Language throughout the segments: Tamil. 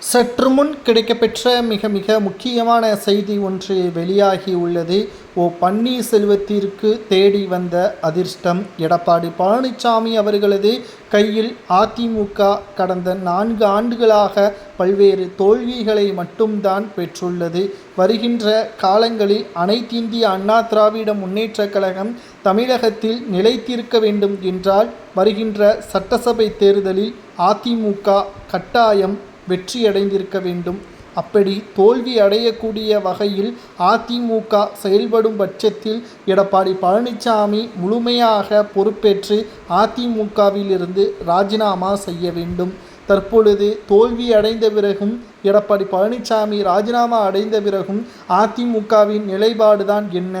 சற்று முன் கிடைக்கப்பெற்ற மிக மிக முக்கியமான செய்தி ஒன்று வெளியாகி உள்ளது. ஓ பன்னீர்செல்வத்திற்கு தேடி வந்த அதிர்ஷ்டம். எடப்பாடி பழனிசாமி அவர்களது கையில் அதிமுக கடந்த நான்கு ஆண்டுகளாக பல்வேறு தோல்விகளை மட்டும்தான் பெற்றுள்ளது. வருகின்ற காலங்களில் அனைத்திந்திய அண்ணா திராவிட முன்னேற்றக் கழகம் தமிழகத்தில் நிலைத்திருக்க வேண்டும் என்றால் வருகின்ற சட்டசபை தேர்தலில் அதிமுக கட்டாயம் வெற்றியடைந்திருக்க வேண்டும் அப்படி தோல்வி அடையக்கூடிய வகையில் அதிமுக செயல்படும் பட்சத்தில் எடப்பாடி பழனிசாமி முழுமையாக பொறுப்பேற்று அதிமுகவிலிருந்து ராஜினாமா செய்ய வேண்டும். தற்பொழுது தோல்வி அடைந்த பிறகும் எடப்பாடி பழனிசாமி ராஜினாமா அடைந்த பிறகும் அதிமுகவின் நிலைப்பாடுதான் என்ன?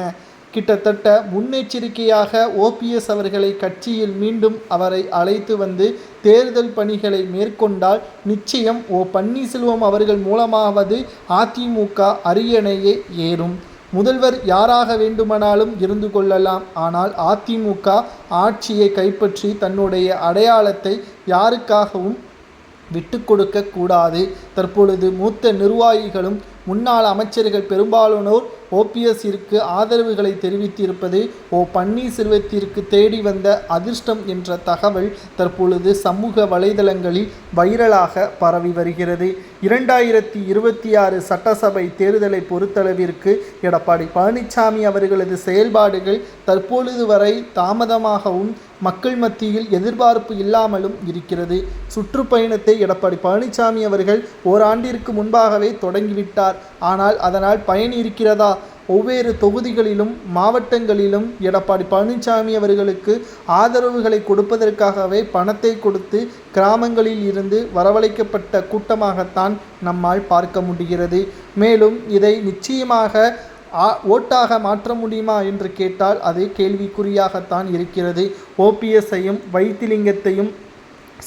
கிட்டத்தட்ட முன்னெச்சரிக்கையாக ஓபிஎஸ் அவர்களை கட்சியில் மீண்டும் அவரை அழைத்து வந்து தேர்தல் பணிகளை மேற்கொண்டால் நிச்சயம் ஓ பன்னீர்செல்வம் அவர்கள் மூலமாவது அதிமுக அரியணையே ஏறும். முதல்வர் யாராக வேண்டுமானாலும் இருந்து கொள்ளலாம். ஆனால் அதிமுக ஆட்சியை கைப்பற்றி தன்னுடைய அடையாளத்தை யாருக்காகவும் விட்டு கொடுக்க கூடாது. தற்பொழுது மூத்த நிர்வாகிகளும் முன்னாள் அமைச்சர்கள் பெரும்பாலானோர் ஓபிஎஸ்ஸிற்கு ஆதரவுகளை தெரிவித்திருப்பது ஓ பன்னீர்செல்வத்திற்கு தேடி வந்த அதிர்ஷ்டம் என்ற தகவல் தற்பொழுது சமூக வலைதளங்களில் வைரலாக பரவி வருகிறது. இரண்டாயிரத்தி இருபத்தி ஆறு சட்டசபை தேர்தலை பொறுத்தளவிற்கு எடப்பாடி பழனிசாமி அவர்களது செயல்பாடுகள் தற்பொழுது வரை தாமதமாகவும் மக்கள் மத்தியில் எதிர்பார்ப்பு இல்லாமலும் இருக்கிறது. சுற்றுப்பயணத்தை எடப்பாடி பழனிசாமி அவர்கள் ஓராண்டிற்கு முன்பாகவே தொடங்கிவிட்டார். ஆனால் அதனால் பயன் இருக்கிறதா? ஒவ்வேறு தொகுதிகளிலும் மாவட்டங்களிலும் எடப்பாடி பழனிசாமி அவர்களுக்கு ஆதரவுகளை கொடுப்பதற்காகவே பணத்தை கொடுத்து கிராமங்களில் இருந்து வரவழைக்கப்பட்ட கூட்டமாகத்தான் நம்மால் பார்க்க முடிகிறது. மேலும் இதை நிச்சயமாக ஓட்டாக மாற்ற முடியுமா என்று கேட்டால் அது கேள்விக்குறியாகத்தான் இருக்கிறது. ஓபிஎஸ்ஸையும் வைத்திலிங்கத்தையும்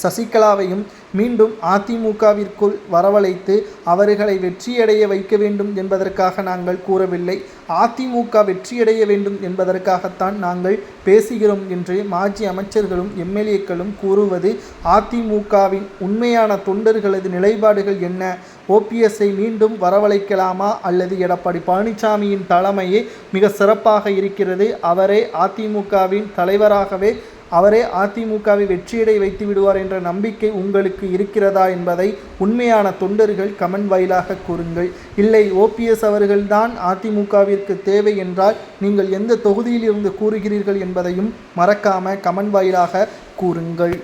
சசிகலாவையும் மீண்டும் அதிமுகவிற்குள் வரவழைத்து அவர்களை வெற்றியடைய வைக்க வேண்டும் என்பதற்காக நாங்கள் கூறவில்லை. அதிமுக வெற்றியடைய வேண்டும் என்பதற்காகத்தான் நாங்கள் பேசுகிறோம் என்று மாஜி அமைச்சர்களும் எம்எல்ஏக்களும் கூறுவது அதிமுகவின் உண்மையான தொண்டர்களது நிலைப்பாடுகள் என்ன? ஓபிஎஸ்ஐ மீண்டும் வரவழைக்கலாமா? அல்லது எடப்பாடி பழனிசாமியின் தலைமையே மிக சிறப்பாக இருக்கிறது. அவரே அதிமுகவின் தலைவராகவே அவரே அதிமுகவை வெற்றியடை வைத்து விடுவார் என்ற நம்பிக்கை உங்களுக்கு இருக்கிறதா என்பதை உண்மையான தொண்டர்கள் கமெண்ட் வாயிலாக கூறுங்கள். இல்லை ஓபிஎஸ் அவர்கள்தான் அதிமுகவிற்கு தேவை என்றால் நீங்கள் எந்த தொகுதியில் இருந்து கூறுகிறீர்கள் என்பதையும் மறக்காம கமெண்ட் வாயிலாக கூறுங்கள்.